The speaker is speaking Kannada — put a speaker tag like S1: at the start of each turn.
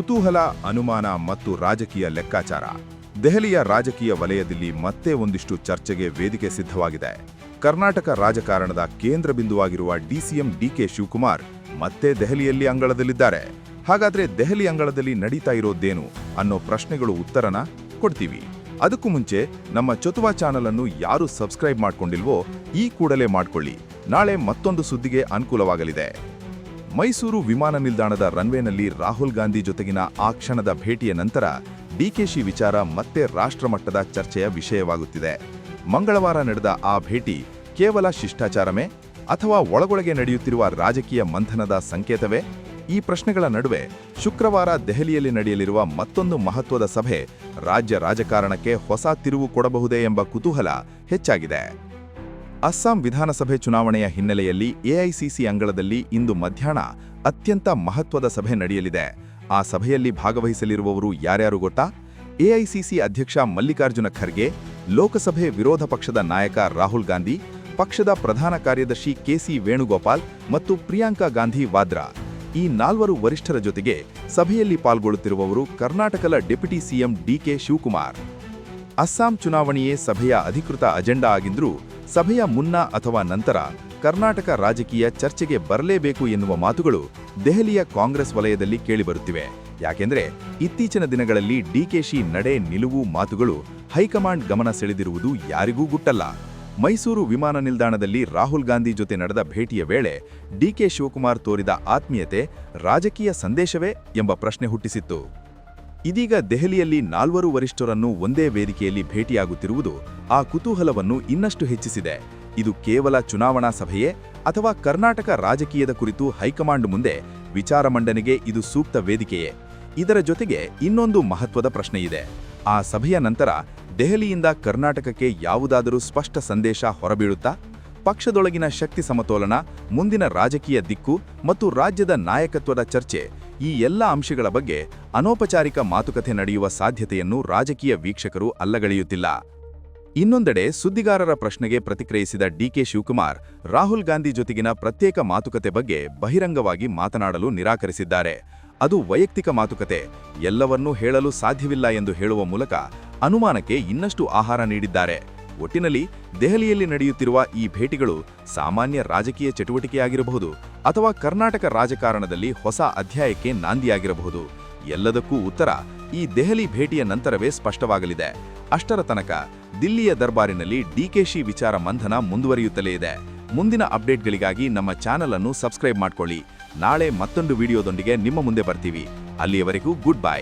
S1: ಕುತೂಹಲ, ಅನುಮಾನ ಮತ್ತು ರಾಜಕೀಯ ಲೆಕ್ಕಾಚಾರ. ದೆಹಲಿಯ ರಾಜಕೀಯ ವಲಯದಲ್ಲಿ ಮತ್ತೆ ಒಂದಿಷ್ಟು ಚರ್ಚೆಗೆ ವೇದಿಕೆ ಸಿದ್ಧವಾಗಿದೆ. ಕರ್ನಾಟಕ ರಾಜಕಾರಣದ ಕೇಂದ್ರ ಬಿಂದುವಾಗಿರುವ ಡಿಸಿಎಂ ಡಿಕೆ ಶಿವಕುಮಾರ್ ಮತ್ತೆ ದೆಹಲಿಯಲ್ಲಿ ಅಂಗಳದಲ್ಲಿದ್ದಾರೆ. ಹಾಗಾದ್ರೆ ದೆಹಲಿ ಅಂಗಳದಲ್ಲಿ ನಡೀತಾ ಇರೋದೇನು ಅನ್ನೋ ಪ್ರಶ್ನೆಗಳು ಉತ್ತರನ ಕೊಡ್ತೀವಿ. ಅದಕ್ಕೂ ಮುಂಚೆ ನಮ್ಮ ಚೊತುವಾ ಚಾನಲ್ ಅನ್ನು ಯಾರು ಸಬ್ಸ್ಕ್ರೈಬ್ ಮಾಡ್ಕೊಂಡಿಲ್ವೋ ಈ ಕೂಡಲೇ ಮಾಡ್ಕೊಳ್ಳಿ. ನಾಳೆ ಮತ್ತೊಂದು ಸುದ್ದಿಗೆ ಅನುಕೂಲವಾಗಲಿದೆ. ಮೈಸೂರು ವಿಮಾನ ನಿಲ್ದಾಣದ ರನ್ವೇನಲ್ಲಿ ರಾಹುಲ್ ಗಾಂಧಿ ಜೊತೆಗಿನ ಆ ಕ್ಷಣದ ಭೇಟಿಯ ನಂತರ ಡಿಕೆಶಿ ವಿಚಾರ ಮತ್ತೆ ರಾಷ್ಟ್ರಮಟ್ಟದ ಚರ್ಚೆಯ ವಿಷಯವಾಗುತ್ತಿದೆ. ಮಂಗಳವಾರ ನಡೆದ ಆ ಭೇಟಿ ಕೇವಲ ಶಿಷ್ಟಾಚಾರವೇ ಅಥವಾ ಒಳಗೊಳಗೆ ನಡೆಯುತ್ತಿರುವ ರಾಜಕೀಯ ಮಂಥನದ ಸಂಕೇತವೇ? ಈ ಪ್ರಶ್ನೆಗಳ ನಡುವೆ ಶುಕ್ರವಾರ ದೆಹಲಿಯಲ್ಲಿ ನಡೆಯಲಿರುವ ಮತ್ತೊಂದು ಮಹತ್ವದ ಸಭೆ ರಾಜ್ಯ ರಾಜಕಾರಣಕ್ಕೆ ಹೊಸ ತಿರುವು ಕೊಡಬಹುದೇ ಎಂಬ ಕುತೂಹಲ ಹೆಚ್ಚಾಗಿದೆ. ಅಸ್ಸಾಂ ವಿಧಾನಸಭೆ ಚುನಾವಣೆಯ ಹಿನ್ನೆಲೆಯಲ್ಲಿ ಎಐಸಿಸಿ ಅಂಗಳದಲ್ಲಿ ಇಂದು ಮಧ್ಯಾಹ್ನ ಅತ್ಯಂತ ಮಹತ್ವದ ಸಭೆ ನಡೆಯಲಿದೆ. ಆ ಸಭೆಯಲ್ಲಿ ಭಾಗವಹಿಸಲಿರುವವರು ಯಾರ್ಯಾರು ಗೊತ್ತಾ? ಎಐಸಿಸಿ ಅಧ್ಯಕ್ಷ ಮಲ್ಲಿಕಾರ್ಜುನ ಖರ್ಗೆ, ಲೋಕಸಭೆ ವಿರೋಧ ಪಕ್ಷದ ನಾಯಕ ರಾಹುಲ್ ಗಾಂಧಿ, ಪಕ್ಷದ ಪ್ರಧಾನ ಕಾರ್ಯದರ್ಶಿ ಕೆಸಿ ವೇಣುಗೋಪಾಲ್ ಮತ್ತು ಪ್ರಿಯಾಂಕಾ ಗಾಂಧಿ ವಾದ್ರಾ. ಈ ನಾಲ್ವರು ವರಿಷ್ಠರ ಜೊತೆಗೆ ಸಭೆಯಲ್ಲಿ ಪಾಲ್ಗೊಳ್ಳುತ್ತಿರುವವರು ಕರ್ನಾಟಕದ ಡೆಪ್ಯುಟಿ ಸಿಎಂ ಡಿಕೆ ಶಿವಕುಮಾರ್. ಅಸ್ಸಾಂ ಚುನಾವಣೆಯೇ ಸಭೆಯ ಅಧಿಕೃತ ಅಜೆಂಡಾ ಆಗಿದ್ರೂ ಸಭೆಯ ಮುನ್ನ ಅಥವಾ ನಂತರ ಕರ್ನಾಟಕ ರಾಜಕೀಯ ಚರ್ಚೆಗೆ ಬರಲೇಬೇಕು ಎನ್ನುವ ಮಾತುಗಳು ದೆಹಲಿಯ ಕಾಂಗ್ರೆಸ್ ವಲಯದಲ್ಲಿ ಕೇಳಿಬರುತ್ತಿವೆ. ಯಾಕೆಂದರೆ ಇತ್ತೀಚಿನ ದಿನಗಳಲ್ಲಿ ಡಿಕೆಶಿ ನಡೆ ನಿಲುವು ಮಾತುಗಳು ಹೈಕಮಾಂಡ್ ಗಮನ ಸೆಳೆದಿರುವುದು ಯಾರಿಗೂ ಗುಟ್ಟಲ್ಲ. ಮೈಸೂರು ವಿಮಾನ ನಿಲ್ದಾಣದಲ್ಲಿ ರಾಹುಲ್ ಗಾಂಧಿ ಜೊತೆ ನಡೆದ ಭೇಟಿಯ ವೇಳೆ ಡಿಕೆ ಶಿವಕುಮಾರ್ ತೋರಿದ ಆತ್ಮೀಯತೆ ರಾಜಕೀಯ ಸಂದೇಶವೇ ಎಂಬ ಪ್ರಶ್ನೆ ಹುಟ್ಟಿಸಿತ್ತು. ಇದೀಗ ದೆಹಲಿಯಲ್ಲಿ ನಾಲ್ವರು ವರಿಷ್ಠರನ್ನು ಒಂದೇ ವೇದಿಕೆಯಲ್ಲಿ ಭೇಟಿಯಾಗುತ್ತಿರುವುದು ಆ ಕುತೂಹಲವನ್ನು ಇನ್ನಷ್ಟು ಹೆಚ್ಚಿಸಿದೆ. ಇದು ಕೇವಲ ಚುನಾವಣಾ ಸಭೆಯೇ ಅಥವಾ ಕರ್ನಾಟಕ ರಾಜಕೀಯದ ಕುರಿತು ಹೈಕಮಾಂಡ್ ಮುಂದೆ ವಿಚಾರ ಮಂಡನೆಗೆ ಇದು ಸೂಕ್ತ ವೇದಿಕೆಯೇ? ಇದರ ಜೊತೆಗೆ ಇನ್ನೊಂದು ಮಹತ್ವದ ಪ್ರಶ್ನೆಯಿದೆ. ಆ ಸಭೆಯ ನಂತರ ದೆಹಲಿಯಿಂದ ಕರ್ನಾಟಕಕ್ಕೆ ಯಾವುದಾದರೂ ಸ್ಪಷ್ಟ ಸಂದೇಶ ಹೊರಬೀಳುತ್ತಾ? ಪಕ್ಷದೊಳಗಿನ ಶಕ್ತಿ ಸಮತೋಲನ, ಮುಂದಿನ ರಾಜಕೀಯ ದಿಕ್ಕು ಮತ್ತು ರಾಜ್ಯದ ನಾಯಕತ್ವದ ಚರ್ಚೆ ಈ ಎಲ್ಲ ಅಂಶಗಳ ಬಗ್ಗೆ ಅನೌಪಚಾರಿಕ ಮಾತುಕತೆ ನಡೆಯುವ ಸಾಧ್ಯತೆಯನ್ನು ರಾಜಕೀಯ ವೀಕ್ಷಕರು ಅಲ್ಲಗಳೆಯುತ್ತಿಲ್ಲ. ಇನ್ನೊಂದೆಡೆ ಸುದ್ದಿಗಾರರ ಪ್ರಶ್ನೆಗೆ ಪ್ರತಿಕ್ರಿಯಿಸಿದ ಡಿಕೆ ಶಿವಕುಮಾರ್, ರಾಹುಲ್ ಗಾಂಧಿ ಜೊತೆಗಿನ ಪ್ರತ್ಯೇಕ ಮಾತುಕತೆ ಬಗ್ಗೆ ಬಹಿರಂಗವಾಗಿ ಮಾತನಾಡಲು ನಿರಾಕರಿಸಿದ್ದಾರೆ. ಅದು ವೈಯಕ್ತಿಕ ಮಾತುಕತೆ, ಎಲ್ಲವನ್ನೂ ಹೇಳಲು ಸಾಧ್ಯವಿಲ್ಲ ಎಂದು ಹೇಳುವ ಮೂಲಕ ಅನುಮಾನಕ್ಕೆ ಇನ್ನಷ್ಟು ಆಹಾರ ನೀಡಿದ್ದಾರೆ. ಒಟ್ಟಿನಲ್ಲಿ ದೆಹಲಿಯಲ್ಲಿ ನಡೆಯುತ್ತಿರುವ ಈ ಭೇಟಿಗಳು ಸಾಮಾನ್ಯ ರಾಜಕೀಯ ಚಟುವಟಿಕೆಯಾಗಿರಬಹುದು ಅಥವಾ ಕರ್ನಾಟಕ ರಾಜಕಾರಣದಲ್ಲಿ ಹೊಸ ಅಧ್ಯಾಯಕ್ಕೆ ನಾಂದಿಯಾಗಿರಬಹುದು. ಎಲ್ಲದಕ್ಕೂ ಉತ್ತರ ಈ ದೆಹಲಿ ಭೇಟಿಯ ನಂತರವೇ ಸ್ಪಷ್ಟವಾಗಲಿದೆ. ಅಷ್ಟರ ತನಕ ದಿಲ್ಲಿಯ ದರ್ಬಾರಿನಲ್ಲಿ ಡಿಕೆಶಿ ವಿಚಾರ ಮಂಥನ ಮುಂದುವರಿಯುತ್ತಲೇ ಇದೆ. ಮುಂದಿನ ಅಪ್ಡೇಟ್ಗಳಿಗಾಗಿ ನಮ್ಮ ಚಾನಲ್ ಅನ್ನು ಸಬ್ಸ್ಕ್ರೈಬ್ ಮಾಡ್ಕೊಳ್ಳಿ. ನಾಳೆ ಮತ್ತೊಂದು ವಿಡಿಯೋದೊಂದಿಗೆ ನಿಮ್ಮ ಮುಂದೆ ಬರ್ತೀವಿ. ಅಲ್ಲಿಯವರೆಗೂ ಗುಡ್ ಬೈ.